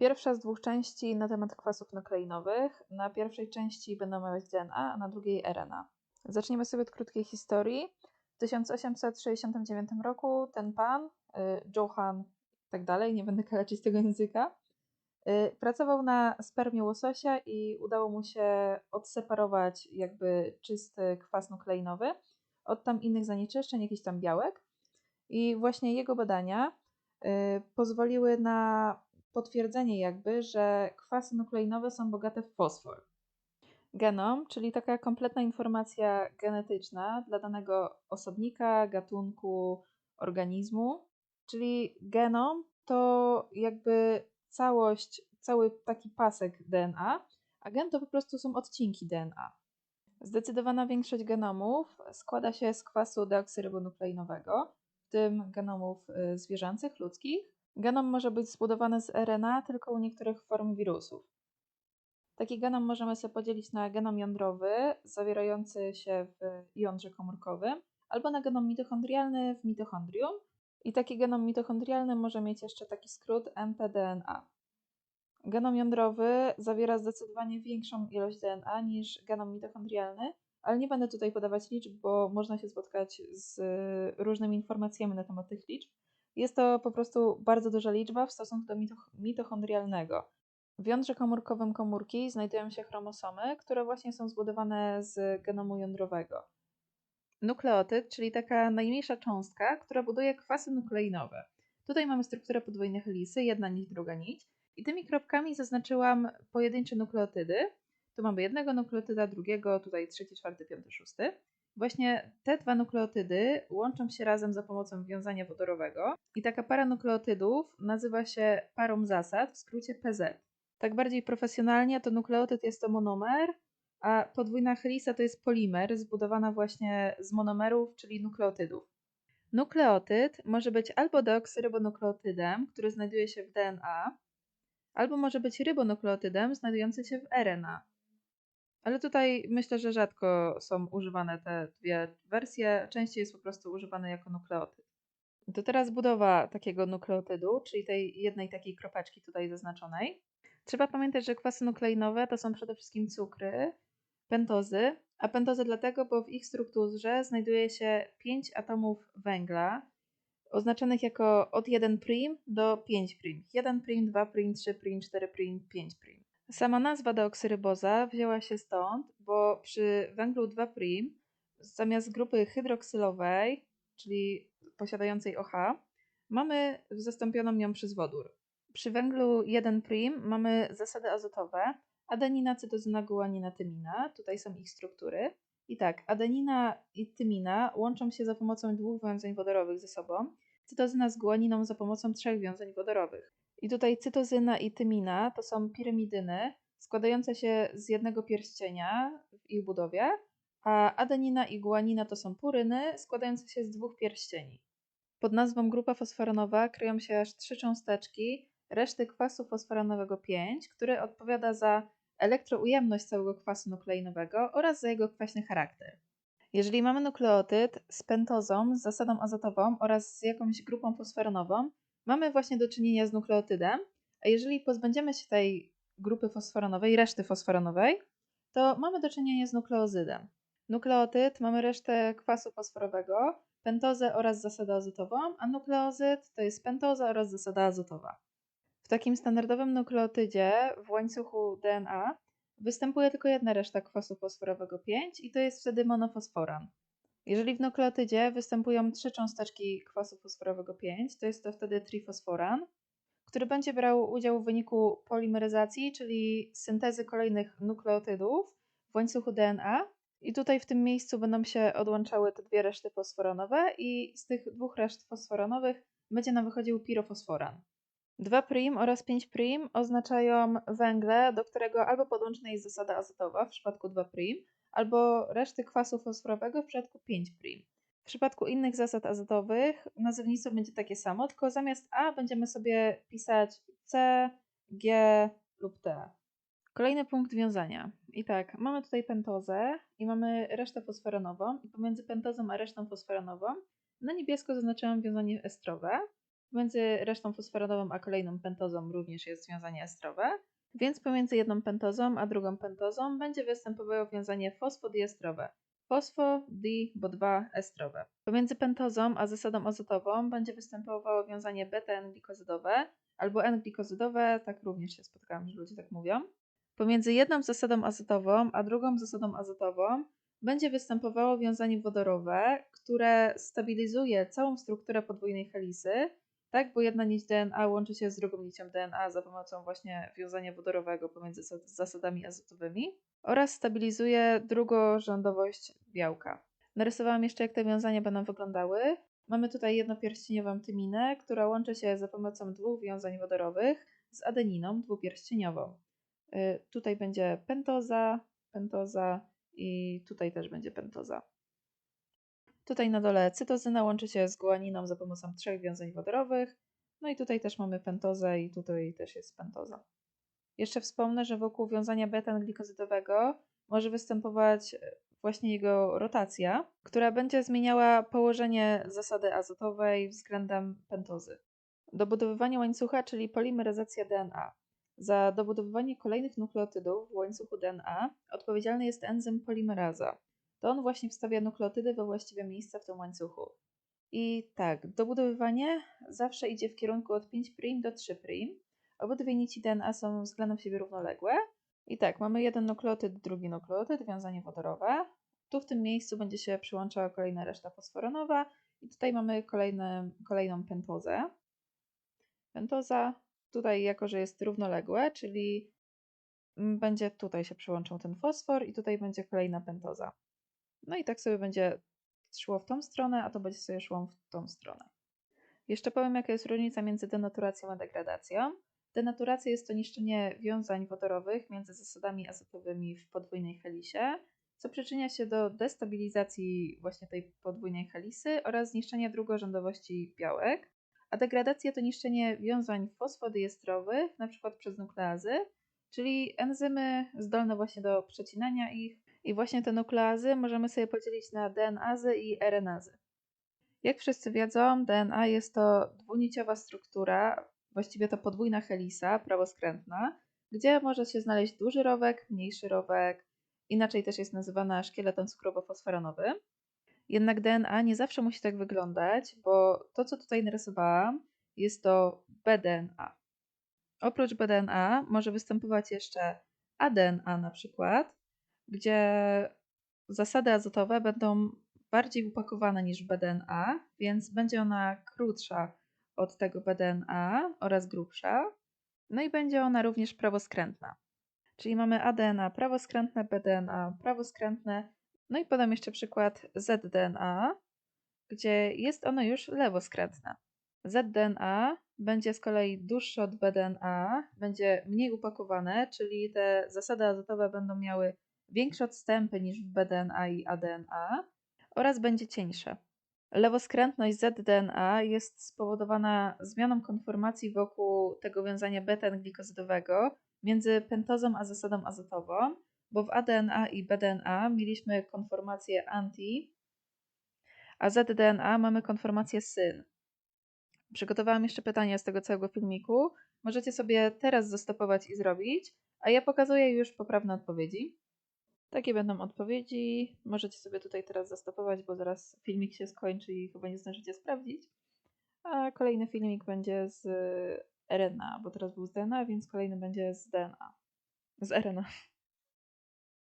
Pierwsza z dwóch części na temat kwasów nukleinowych. Na pierwszej części będę omawiać DNA, a na drugiej RNA. Zaczniemy sobie od krótkiej historii. W 1869 roku ten pan, y, Johann i tak dalej, nie będę kaleczyć tego języka, y, pracował na spermie łososia i udało mu się odseparować jakby czysty kwas nukleinowy od tam innych zanieczyszczeń, jakichś tam białek. I właśnie jego badania y, pozwoliły na potwierdzenie jakby, że kwasy nukleinowe są bogate w fosfor. Genom, czyli taka kompletna informacja genetyczna dla danego osobnika, gatunku, organizmu, czyli genom to jakby całość, cały taki pasek DNA, a gen to po prostu są odcinki DNA. Zdecydowana większość genomów składa się z kwasu deoksyrybonukleinowego, w tym genomów y, zwierzęcych, ludzkich. Genom może być zbudowany z RNA tylko u niektórych form wirusów. Taki genom możemy sobie podzielić na genom jądrowy, zawierający się w jądrze komórkowym, albo na genom mitochondrialny w mitochondrium. I taki genom mitochondrialny może mieć jeszcze taki skrót mtDNA. Genom jądrowy zawiera zdecydowanie większą ilość DNA niż genom mitochondrialny, ale nie będę tutaj podawać liczb, bo można się spotkać z różnymi informacjami na temat tych liczb. Jest to po prostu bardzo duża liczba w stosunku do mitochondrialnego. W jądrze komórkowym komórki znajdują się chromosomy, które właśnie są zbudowane z genomu jądrowego. Nukleotyd, czyli taka najmniejsza cząstka, która buduje kwasy nukleinowe. Tutaj mamy strukturę podwójnej helisy, jedna nić, druga nić. I tymi kropkami zaznaczyłam pojedyncze nukleotydy. Tu mamy jednego nukleotyda, drugiego, tutaj trzeci, czwarty, piąty, szósty. Właśnie te dwa nukleotydy łączą się razem za pomocą wiązania wodorowego i taka para nukleotydów nazywa się parą zasad, w skrócie PZ. Tak bardziej profesjonalnie to nukleotyd jest to monomer, a podwójna helisa to jest polimer zbudowana właśnie z monomerów, czyli nukleotydów. Nukleotyd może być albo deoksyrybonukleotydem, który znajduje się w DNA, albo może być rybonukleotydem znajdujący się w RNA. Ale tutaj myślę, że rzadko są używane te dwie wersje, częściej jest po prostu używany jako nukleotyd. To teraz budowa takiego nukleotydu, czyli tej jednej takiej kropeczki tutaj zaznaczonej. Trzeba pamiętać, że kwasy nukleinowe to są przede wszystkim cukry, pentozy, a pentozy dlatego, bo w ich strukturze znajduje się 5 atomów węgla, oznaczonych jako od 1' do 5'. 1', 2', 3', 4', 5'. Sama nazwa deoksyryboza wzięła się stąd, bo przy węglu 2' zamiast grupy hydroksylowej, czyli posiadającej OH, mamy zastąpioną ją przez wodór. Przy węglu 1' mamy zasady azotowe adenina, cytozyna, guanina, tymina. Tutaj są ich struktury. I tak, adenina i tymina łączą się za pomocą dwóch wiązań wodorowych ze sobą. Cytozyna z guaniną za pomocą trzech wiązań wodorowych. I tutaj cytozyna i tymina to są piramidyny składające się z jednego pierścienia w ich budowie, a adenina i guanina to są puryny składające się z dwóch pierścieni. Pod nazwą grupa fosforanowa kryją się aż trzy cząsteczki reszty kwasu fosforanowego 5, który odpowiada za elektroujemność całego kwasu nukleinowego oraz za jego kwaśny charakter. Jeżeli mamy nukleotyd z pentozą, z zasadą azotową oraz z jakąś grupą fosforanową, mamy właśnie do czynienia z nukleotydem, a jeżeli pozbędziemy się tej grupy fosforanowej, reszty fosforanowej, to mamy do czynienia z nukleozydem. Nukleotyd mamy resztę kwasu fosforowego, pentozę oraz zasadę azotową, a nukleozyd to jest pentoza oraz zasada azotowa. W takim standardowym nukleotydzie w łańcuchu DNA występuje tylko jedna reszta kwasu fosforowego 5 i to jest wtedy monofosforan. Jeżeli w nukleotydzie występują trzy cząsteczki kwasu fosforowego 5, to jest to wtedy trifosforan, który będzie brał udział w wyniku polimeryzacji, czyli syntezy kolejnych nukleotydów w łańcuchu DNA. I tutaj w tym miejscu będą się odłączały te dwie reszty fosforanowe i z tych dwóch reszt fosforanowych będzie nam wychodził pirofosforan. 2' oraz 5' oznaczają węgle, do którego albo podłączona jest zasada azotowa w przypadku 2', albo reszty kwasu fosforowego w przypadku 5'. W przypadku innych zasad azotowych nazewnictwo będzie takie samo, tylko zamiast A będziemy sobie pisać C, G lub T. Kolejny punkt wiązania. I tak, mamy tutaj pentozę i mamy resztę fosforanową i pomiędzy pentozą a resztą fosforanową na niebiesko zaznaczyłam wiązanie estrowe. Między resztą fosforanową a kolejną pentozą również jest związanie estrowe, więc pomiędzy jedną pentozą a drugą pentozą będzie występowało wiązanie fosfodiestrowe. Fosfo, di, bo 2 estrowe. Pomiędzy pentozą a zasadą azotową będzie występowało wiązanie beta-N-glikozydowe albo N-glikozydowe, tak również się spotkałam, że ludzie tak mówią. Pomiędzy jedną zasadą azotową a drugą zasadą azotową będzie występowało wiązanie wodorowe, które stabilizuje całą strukturę podwójnej helisy, tak, bo jedna nić DNA łączy się z drugą nicią DNA za pomocą właśnie wiązania wodorowego pomiędzy zasadami azotowymi oraz stabilizuje drugorzędowość białka. Narysowałam jeszcze, jak te wiązania będą wyglądały. Mamy tutaj jednopierścieniową tyminę, która łączy się za pomocą dwóch wiązań wodorowych z adeniną dwupierścieniową. Y, tutaj będzie pentoza, pentoza i tutaj też będzie pentoza. Tutaj na dole cytozyna łączy się z guaniną za pomocą trzech wiązań wodorowych. No i tutaj też mamy pentozę i tutaj też jest pentoza. Jeszcze wspomnę, że wokół wiązania betan-glikozydowego może występować e, właśnie jego rotacja, która będzie zmieniała położenie zasady azotowej względem pentozy. Dobudowywanie łańcucha, czyli polimeryzacja DNA. Za dobudowywanie kolejnych nukleotydów w łańcuchu DNA odpowiedzialny jest enzym polimeraza. To on właśnie wstawia nukleotydy we właściwe miejsca w tym łańcuchu. I tak, dobudowywanie zawsze idzie w kierunku od 5' do 3'. Obydwie nici DNA są względem siebie równoległe. I tak, mamy jeden nukleotyd, drugi nukleotyd, wiązanie wodorowe. Tu w tym miejscu będzie się przyłączała kolejna reszta fosforonowa. I tutaj mamy kolejne, kolejną pentozę. Pentoza tutaj, jako że jest równoległe, czyli będzie tutaj się przyłączał ten fosfor i tutaj będzie kolejna pentoza. No i tak sobie będzie szło w tą stronę, a to będzie sobie szło w tą stronę. Jeszcze powiem, jaka jest różnica między denaturacją a degradacją. Denaturacja jest to niszczenie wiązań wodorowych między zasadami azotowymi w podwójnej helisie, co przyczynia się do destabilizacji właśnie tej podwójnej helisy oraz zniszczenia drugorzędowości białek. A degradacja to niszczenie wiązań fosfodiestrowych, np. przez nukleazy, czyli enzymy zdolne właśnie do przecinania ich. I właśnie te nukleazy możemy sobie podzielić na DNazy i RNazy. Jak wszyscy wiedzą, DNA jest to dwuniciowa struktura, właściwie to podwójna helisa, prawoskrętna, gdzie może się znaleźć duży rowek, mniejszy rowek, inaczej też jest nazywana szkieletem cukrowo-fosforanowy. Jednak DNA nie zawsze musi tak wyglądać, bo to, co tutaj narysowałam, jest to bDNA. Oprócz bDNA może występować jeszcze aDNA na przykład, gdzie zasady azotowe będą bardziej upakowane niż bDNA, więc będzie ona krótsza od tego bDNA oraz grubsza. No i będzie ona również prawoskrętna. Czyli mamy aDNA prawoskrętne, bDNA prawoskrętne. No i podam jeszcze przykład zDNA, gdzie jest ono już lewoskrętne. zDNA będzie z kolei dłuższe od bDNA, będzie mniej upakowane, czyli te zasady azotowe będą miały większe odstępy niż w bDNA i aDNA oraz będzie cieńsze. Lewoskrętność zDNA jest spowodowana zmianą konformacji wokół tego wiązania beta-glikozydowego między pentozą a zasadą azotową, bo w ADNA i bDNA mieliśmy konformację anti, a zDNA mamy konformację syn. Przygotowałam jeszcze pytania z tego całego filmiku. Możecie sobie teraz zastopować i zrobić, a ja pokazuję już poprawne odpowiedzi. Takie będą odpowiedzi. Możecie sobie tutaj teraz zastopować, bo zaraz filmik się skończy i chyba nie zdążycie sprawdzić. A kolejny filmik będzie z RNA, bo teraz był z DNA, więc kolejny będzie z DNA. Z RNA.